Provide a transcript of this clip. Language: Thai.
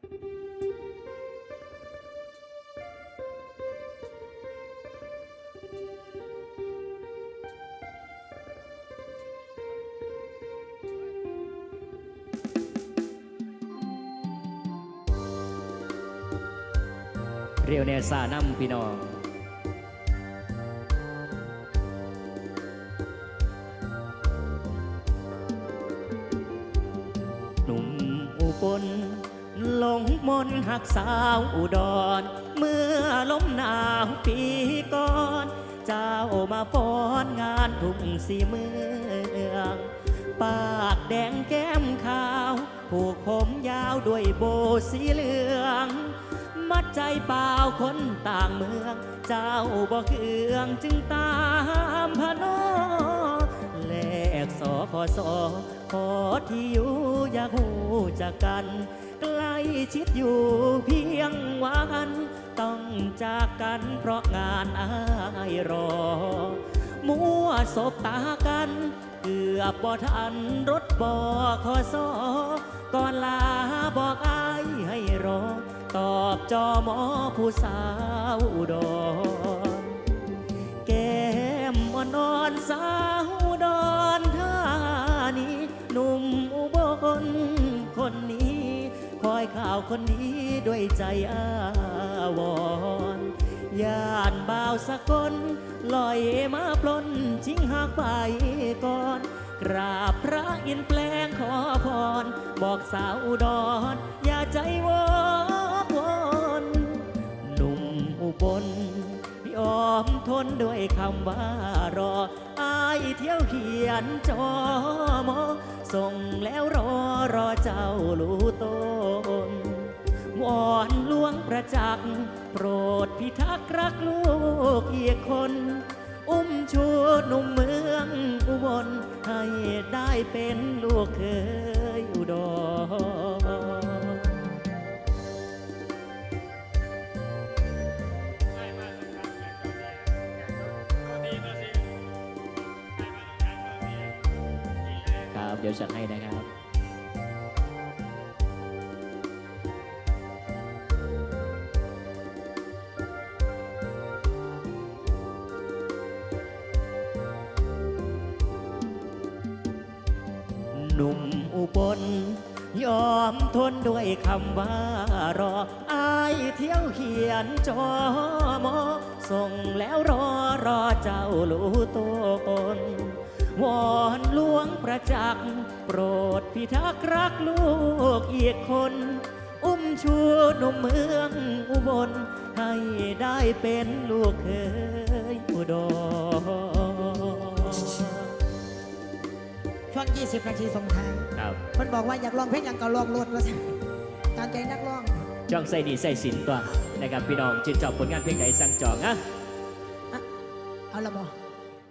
เรียวเนซาน้ำพี่น้องหนุ่มอุบล หลงมนหักสาวอุดร เมื่อล้มหนาวปีก่อน เจ้ามาฟ้อนงานทุ่งสีเมือง ปากแดงแก้มขาว ผูกผมยาวด้วยโบสีเหลือง มัดใจเปล่าคนต่างเมือง เจ้าบอกเอืองจึงตามพะโนแลกสอขอสอขอที่อยู่อยากหูจากกัน ชิดอยู่เพียงวันต้องจากกันเพราะงานอายรอ มัวสบตากันเกือบบ่ทันรถบอขอสอก่อนลาบอกอายให้รอ ตอบจอหมอผู้สาวดอุดรแก้มอ่อนนอนสาว ข่าวคนนี้ด้วยใจอาวรณ์ย่านบ่าวสกลลอยมาปล้นชิงหักไปก่อน กราบพระอินทร์แปลงขอพร บอกสาวอุดรอย่าใจวอกวนหนุ่มอุบลยอมทนด้วยคำว่ารอ เที่ยวเขียนจอมอส่งแล้วรอรอเจ้ารู้ตนวอนหลวงประจักษ์โปรดพิทักษ์รักลูกอีกคน อุ้มชูหนุ่มเมืองอุบลให้ได้เป็นลูกเคย เดี๋ยวจัดให้นะครับหนุ่มอุบลยอมทนด้วยคำว่ารออายเที่ยวเขียนจอมอส่งแล้วรอรอเจ้ารู้ตัวคน วอนหลวงประจักษ์ โปรดพิทักษ์รักลูกอีกคน อุ้มชูหนุ่มเมืองอุบล ให้ได้เป็นลูกเคยอุดรช่วง 20 นาทีส่งท้ายครับเพิ่นบอกว่าอยากลองเพลงอย่างก็ลองโลดว่าสิตามใจนักร้องจ้องใส่ดีใส่สินตัวนะครับพี่น้องจินจอบผลงานเพลงไหนสั่งจองนะ เอาละบ่